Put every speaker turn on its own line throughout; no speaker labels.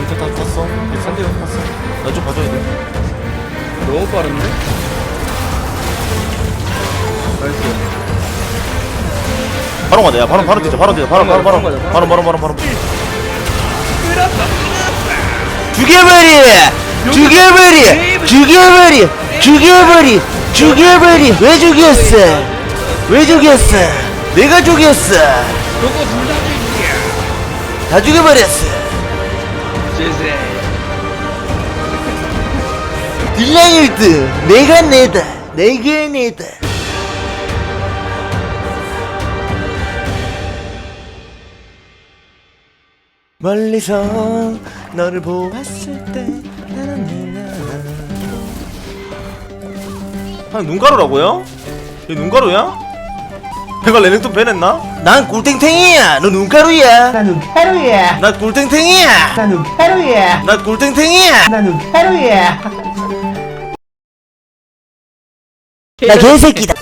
밑에 다 탔어. 밑에 산대가 탔어. 나 좀 봐줘야 돼.
너무 빠른데? 나이스
바로 가자. 야, 바로 바로 뛰자. 바로 뛰자. 바로 바로 바로
바로
바로 바로 바로 바로. 죽여버리! 죽여버리! 죽여버리! 죽여버리! 죽여버리! 왜 죽였어? 왜 죽였어? 내가 죽였어.
저거 둘다 죽이야
다 죽여버렸어.
제세
딜량 1등 내가 내다. 내가 내다. 멀리서 너를 보았을 때 나는 내가 아 눈가루라고요? 얘 눈가루야? 내가 레넥톤 배냈나? 난 꿀탱탱이야. 너 눈가루야.
나 눈가루야.
나 꿀탱탱이야.
나 눈가루야.
나 꿀탱탱이야.
나 눈가루야.
나 개새끼다.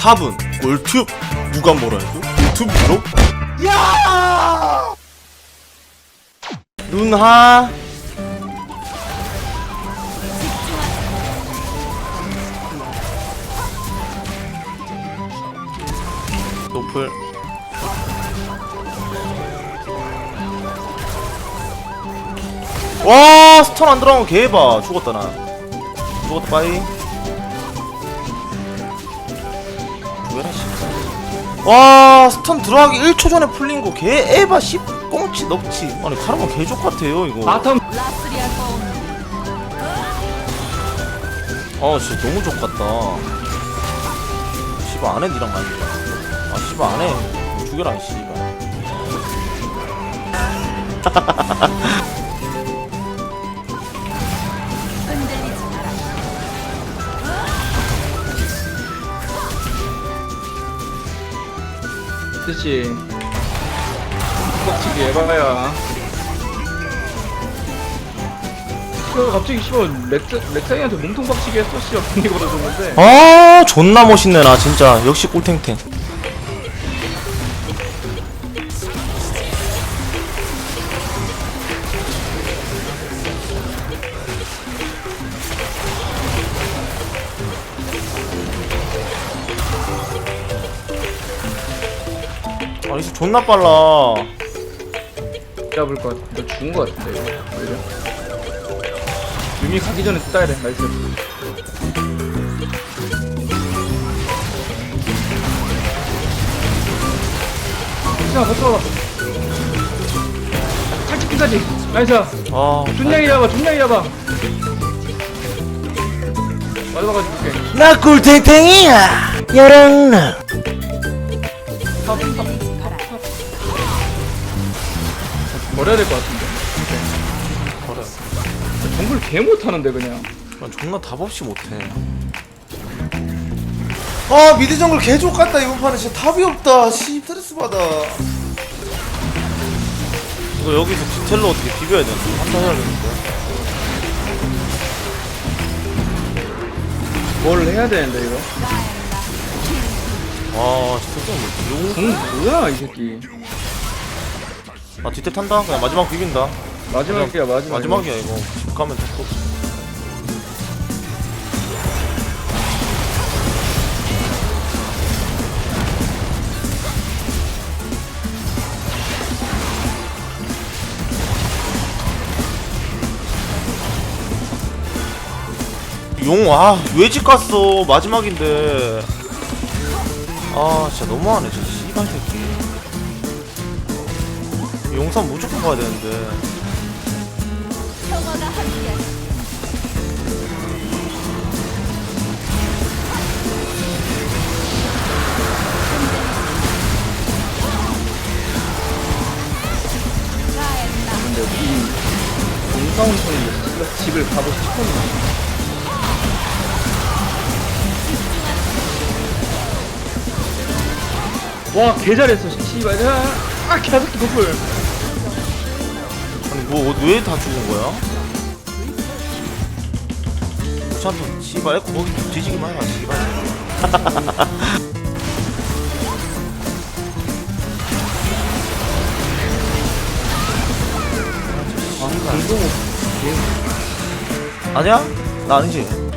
탑은 꿀튜브. 누가 뭐라 해도 유튜브로? 야! 눈하 노플. 와 스턴 안 들어간 거 개봐. 죽었다 나. 죽었다 빠이. 뭐야 씨. 와 스턴 들어가기 1초 전에 풀린 거 개 에바 씨. 꽁치 넙치. 아니 카르마 개족 같아요 이거.
바텀.
아 진짜 너무 족 같다. 씨발 안해 니랑 많이 아 씨발 안해. 죽여라 이 씨발.
그치. 빡치기 에바야. 그 갑자기 씨발 렉사, 렉사이한테 몸통 빡치기 했어 씨발. 분위 걸어줬는데.
아 존나 멋있네 나 진짜. 역시 꿀탱탱 이 존나 빨라.
잡을 것 같아. 너 죽은 것 이거. 오히려. 유미 가기 전에 따야 돼 나이스. 자 버텨봐 착착까지. 나이스.
아
준양이 잡아 준양이 잡아 마지막까지 볼게.
나 꿀탱탱이야. 여랑나
버려야 될 것 같은데
버려
정글 개 못하는데 그냥
난 존나 답 없이 못해. 아 미드 정글 개족 같다 이번 판은 진짜 답이 없다. 씨 스트레스 받아. 이거 여기서 디텔로 어떻게 비벼야 되나? 한번 해야겠는데.
뭘 해야 되는데 이거
아 진짜?
공 뭐야 이 새끼
아 디텔 탄다. 그냥 마지막 비빈다.
마지막이야 마지막
마지막이야 이거. 집 가면 됐고. 용, 아, 왜집 갔어? 마지막인데. 아, 진짜 너무하네, 저 씨발 새끼. 용산 무조건 가야 되는데.
근데 이 공사운송인데 집을 가고 싶었나? 와 개 잘했어 씨발. 야, 아 개새끼 노플
아니 뭐왜다 죽은 거야? 참또 씨발 에코 거기 뒤지기만 해라 씨발
아
아니야? 나 아니지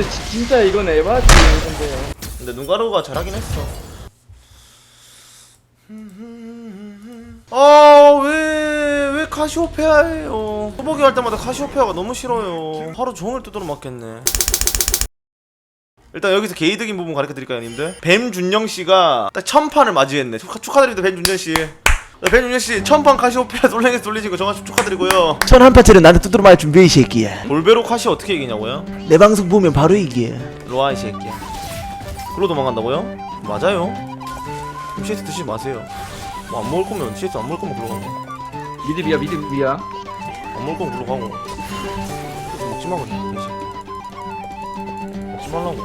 근데 지- 진짜 이건 에바지 근데
눈가루가 잘하긴 했어. 아 왜 왜 카시오페아예요? 소보기 할 때마다 카시오페아가 너무 싫어요. 하루 종일 두드러 맞겠네. 일단 여기서 개이득인 부분 가르쳐 드릴까요 님들? 뱀준영 씨가 딱 천판을 맞이했네. 축하, 축하드립니다 뱀준영 씨 네, 뱀준영 씨 천판 카시오페아 솔랭에서 돌리신 거 정말 축하드리고요.
천 한 파트를 나한테 두드려 맞을 준비해 이 새끼야.
볼베로 카시 어떻게 이기냐고요?
내 방송 보면 바로 이겨
로아 이 새끼야 글로 도망간다고요? 맞아요. 그럼 CS 드시지 마세요. 뭐 안 먹을 거면 CS 안 먹을 거면 글로 가고.
미드 비야 미드 비야.
안 먹을 거면 글로 가고. 먹지 마 그래 이 새끼. 먹지 말라고.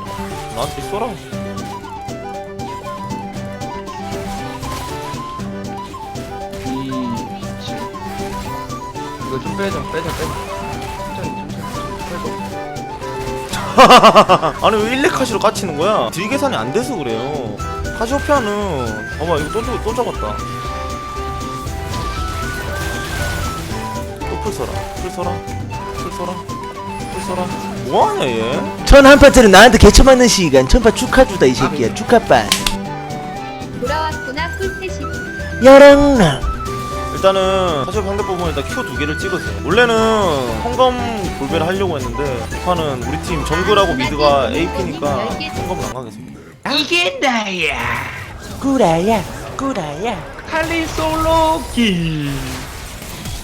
나한테 쏘라.
이 이거 좀 빼자 빼자 빼자. 천천히 천천히 천천히.
아니 왜 일렉 카시로 깝치는 거야? 딜 계산이 안 돼서 그래요. 카시오페아는 봐봐 이거 또, 잡- 또 잡았다. 또 풀 써라 풀 써라 풀 써라 풀 써라. 뭐하냐 얘?
천한 파트는 나한테 개처 맞는 시간. 천파 축하주다 이 새끼야. 축하빠.
돌아왔구나 꿀태식
야랑랑
일단은 사실 상대 부분 일단 큐 두 개를 찍으세요. 원래는 헝검 볼배를 하려고 했는데 판은 우리 팀 정글하고 미드가 AP니까 헝검을 안 가겠습니다.
꾸라야 꾸라야
칼리 솔로기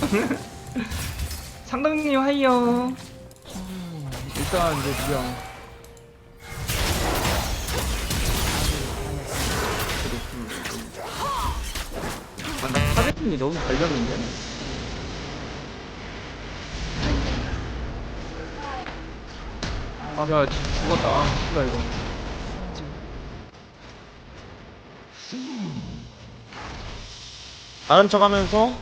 상당히 하이요 일단 이제 그냥 나 타겟팅이 너무 발렸는데? 아야 죽었다. 아 씨발 이거.
아는 척 하면서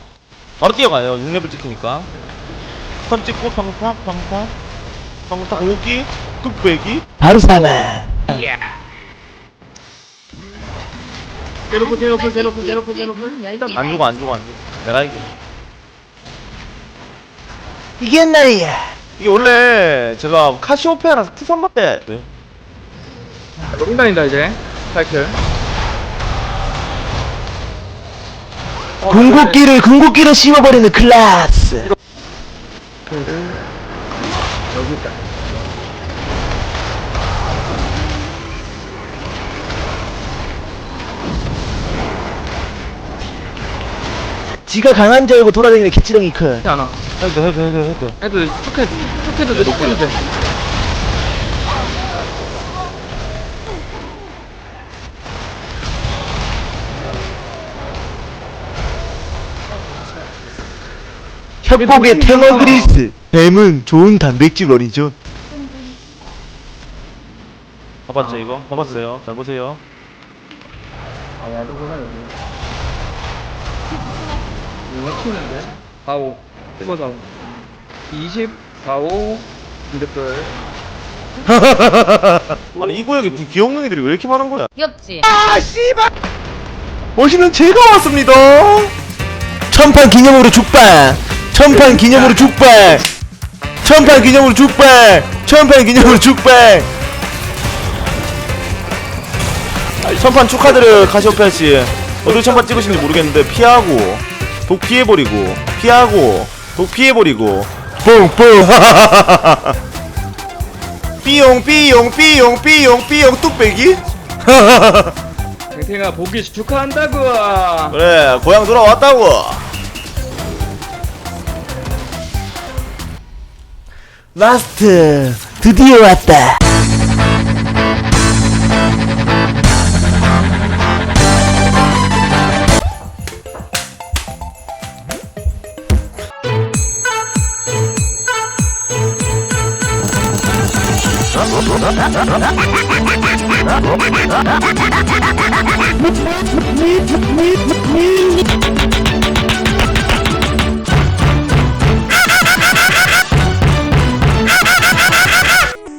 바로 뛰어가요. 6레벨 찍히니까. 턴 찍고 방팍 방팍 방팍 오기 뚝배기.
바로 사 마
대놓고 대놓고 대놓고 대놓고 대놓고 일단
안 죽어 안 죽어 안 죽어. 내가 이겨.
이게 나야
이게 원래 제가 카시오페아랑 투선밖에 네.
농단이다 이제 사이클
궁극기를 궁극기로 씌워버리는 클라스
여기 있다
지가 강한 줄 알고 돌아다니는 개찌렁이 큰
하지 않아.
해도 해도 해도 해도.
해도 툭해 툭해도 돼. 툭해도 돼.
협곡의 탱어 그리스. 뱀은 좋은 단백질 원이죠.
봐봤죠 이거? 봐봤어요. 잘 보세요.
아야 누구나 여기 이거 키우는데? 45 이거 45 20 45 근데들
아니 이 구역에 무슨 귀염둥이들이 왜 이렇게 많은 거야?
귀엽지?
멋있는 제가 왔습니다.
천판 기념으로 죽발! 천판 기념으로 죽발! 천판 기념으로 죽발! 천판 기념으로 죽발!
천판 축하드려요 카시오페아 씨. 어디 천판 찍으신지 모르겠는데 피하고 독 피해버리고 피하고 독 피해버리고. 뽕뽕. 삐용 삐용 삐용 삐용 삐용 뚝배기?
탱탱아 보기 축하한다고.
그래 고향 돌아왔다고.
라스트 드디어 왔다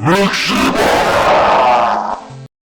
Рокши!